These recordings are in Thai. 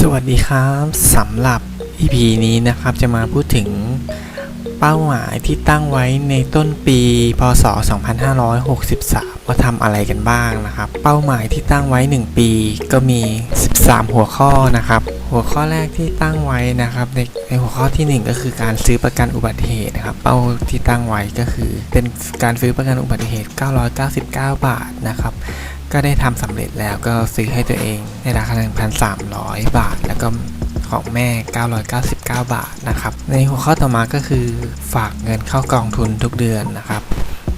สวัสดีครับสำหรับ EP นี้นะครับจะมาพูดถึงเป้าหมายที่ตั้งไว้ในต้นปี พศ 2563 ว่าทำอะไรกันบ้างนะครับ เป้าหมายที่ตั้งไว้ 1 ปีก็มี 13 หัวข้อนะครับ หัวข้อแรกที่ตั้งไว้นะครับในในหัวข้อทีหนึ่1 ก็คือการซื้อประกันอุบัติเหตุนะครับ เป้าที่ตั้งไว้ก็คือเป็นการซื้อประกันอุบัติเหตุ 999 บาทนะครับ ก็ได้ทำสำเร็จแล้วก็ซื้อให้ตัวเองในราคา 1,300 บาท แล้วก็ของแม่ 999 บาทนะครับ ในหัวข้อต่อมาก็คือฝากเงินเข้ากองทุนทุกเดือนนะครับ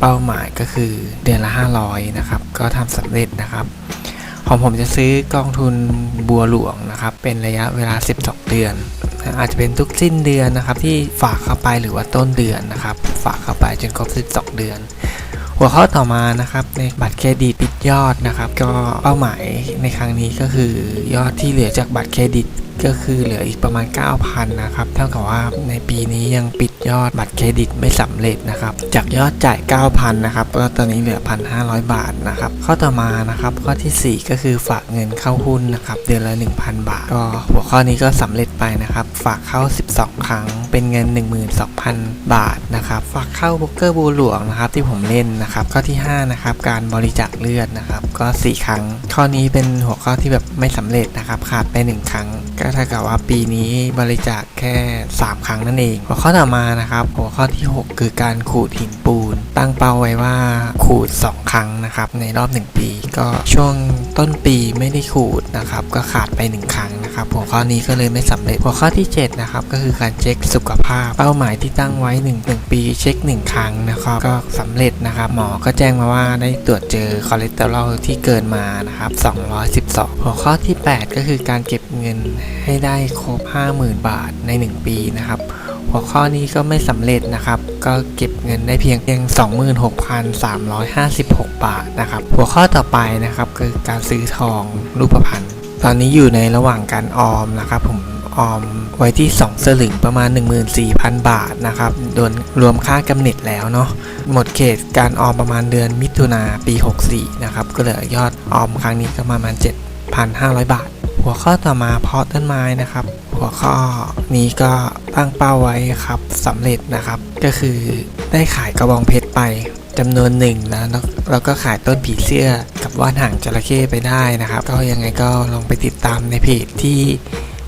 เป้าหมายก็คือเดือนละ 500 นะครับ ก็ทำสำเร็จนะครับของผมจะซื้อกองทุนบัวหลวงนะครับ เป็นระยะเวลา 12 เดือน อาจจะเป็นทุกสิ้นเดือนนะครับ ที่ฝากเข้าไปหรือว่าต้นเดือนนะครับ ฝากเข้าไปจนครบ 12 เดือน หัวข้อต่อมานะครับในบัตรเครดิตปิดยอดนะครับ ก็เป้าหมายในครั้งนี้ก็คือยอดที่เหลือจากบัตรเครดิต ก็คือเหลืออีกประมาณ 9,000 นะครับ เท่ากับว่าในปีนี้ยังปิดยอดบัตรเครดิตไม่สำเร็จนะครับ จากยอดจ่าย 9,000 นะครับ ก็ตอนนี้เหลือ 1,500 บาทนะครับ ข้อต่อมานะครับ ข้อทีสี่4 ก็คือฝากเงินเข้าหุ้นนะครับ เดือนละ 1,000 บาท ก็หัวข้อนี้ก็สำเร็จไปนะครับ ฝากเข้า 12 ครั้ง เป็นเงิน 12,000 บาทนะครับ ฝากเข้าโบรกเกอร์บูหลวงนะครับที่ผมเล่นนะครับ ข้อที่ 5 นะครับ การบริจาคเลือดนะครับ ก็ 4 ครั้ง ข้อนี้เป็นหัวข้อที่แบบไม่สำเร็จนะครับ ขาดไป 1 ครั้ง ก็ถ้ากับว่าปีนี้บริจาคแค่ 3 ครั้งนั่นเอง หัวข้อต่อมานะครับ หัวข้อที่ 6 คือการขูดหินปูน ตั้งเป้าไว้ว่าขูด 2 ครั้งนะครับในรอบ 1 ปี ก็ช่วงต้นปีไม่ได้ขูดนะครับก็ขาดไป 1 ครั้ง นะครับหัวข้อนี้ก็เลยไม่สำเร็จหัวข้อที่ 7 นะครับ ก็คือการเช็คสุขภาพ เป้าหมายที่ตั้งไว้1 1ปีเช็ค 1 ครั้งนะครับ ก็สำเร็จนะครับหมอก็แจ้งมาว่าได้ตรวจเจอคอเลสเตอรอลที่เกินมานะครับ212 หัวข้อที่ 8 ก็คือการเก็บเงินให้ได้ครบ 50,000 บาทใน 1 ปีนะครับหัวข้อนี้ก็ไม่สำเร็จนะครับ ก็เก็บเงินได้เพียงเพียง 26,356 บาทนะครับ หัวข้อต่อไปนะครับคือการซื้อทองรูปพรรณ ตอนนี้อยู่ในระหว่างการออมนะครับผมออมไว้ที่ 2 สลึงประมาณ 14,000 บาทนะครับโดนรวมค่ากำเนิดแล้วเนาะหมดเขตการออมประมาณเดือนมิถุนาปี 64 นะครับ ก็เหลือยอดออมครั้งนี้ก็ประมาณ 7,500 บาท หัวข้อต่อมาเพาะต้นไม้นะครับ หัวข้อนี้ก็ตั้งเป้าไว้ครับสำเร็จนะครับ ก็คือได้ขายกระบองเพชรไป จำนวนหนึ่งนะแล้วแล้วก็ขายต้นผีเสื้อกับว่านหางจระเข้ไปได้นะครับ ก็ยังไงก็ลองไปติดตามในเพจที่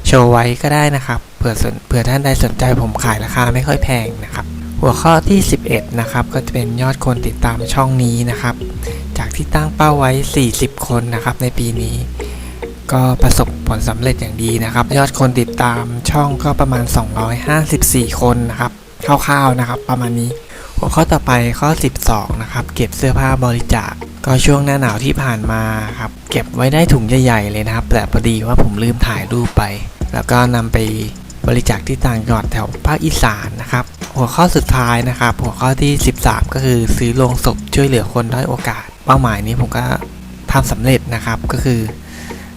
โชว์ไว้ก็ได้นะครับเผื่อสนเผื่อท่านใดสนใจผมขายราคาไม่ค่อยแพงนะครับ หัวข้อที่ 11 นะครับ ก็จะเป็นยอดคนติดตามช่องนี้นะครับ จากที่ตั้งเป้าไว้ 40 คนนะครับ ในปีนี้ ก็ประสบผลสำเร็จอย่างดีนะครับ ยอดคนติดตามช่องก็ประมาณ 254 คนนะครับคร่าวๆนะครับ ประมาณนี้ หัวข้อต่อไปข้อ 12 นะครับ เก็บเสื้อผ้าบริจาคก็ช่วงหน้าหนาวที่ผ่านมาครับเก็บไว้ได้ถุงใหญ่ๆเลยนะครับ แต่พอดีว่าผมลืมถ่ายรูปไป แล้วก็นำไปบริจาคที่ต่างจังหวัดแถวภาคอีสานนะครับ หัวข้อสุดท้ายนะครับ หัวข้อที่ 13 ก็คือซื้อโลงศพช่วยเหลือคนด้อยโอกาส เป้าหมายนี้ผมก็ทำสำเร็จนะครับก็คือ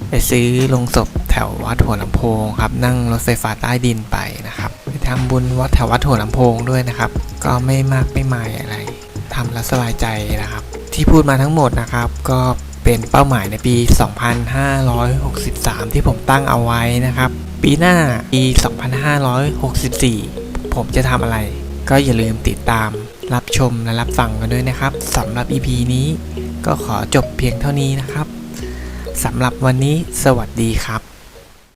ไปซื้อโลงศพแถววัดหัวลำโพงครับนั่งรถไฟฟ้าใต้ดินไปนะครับไปทำบุญวัดแถววัดหัวลำโพงด้วยนะครับ ก็ไม่มากไม่มายอะไรทำแล้วสบายใจนะครับ ที่พูดมาทั้งหมดนะครับ ก็เป็นเป้าหมายในปี 2563 ที่ผมตั้งเอาไว้นะครับ ปีหน้าปี 2564 ผมจะทำอะไร ก็อย่าลืมติดตามรับชมและรับฟังกันด้วยนะครับสำหรับ EP นี้ก็ขอจบเพียงเท่านี้นะครับสำหรับวันนี้สวัสดีครับ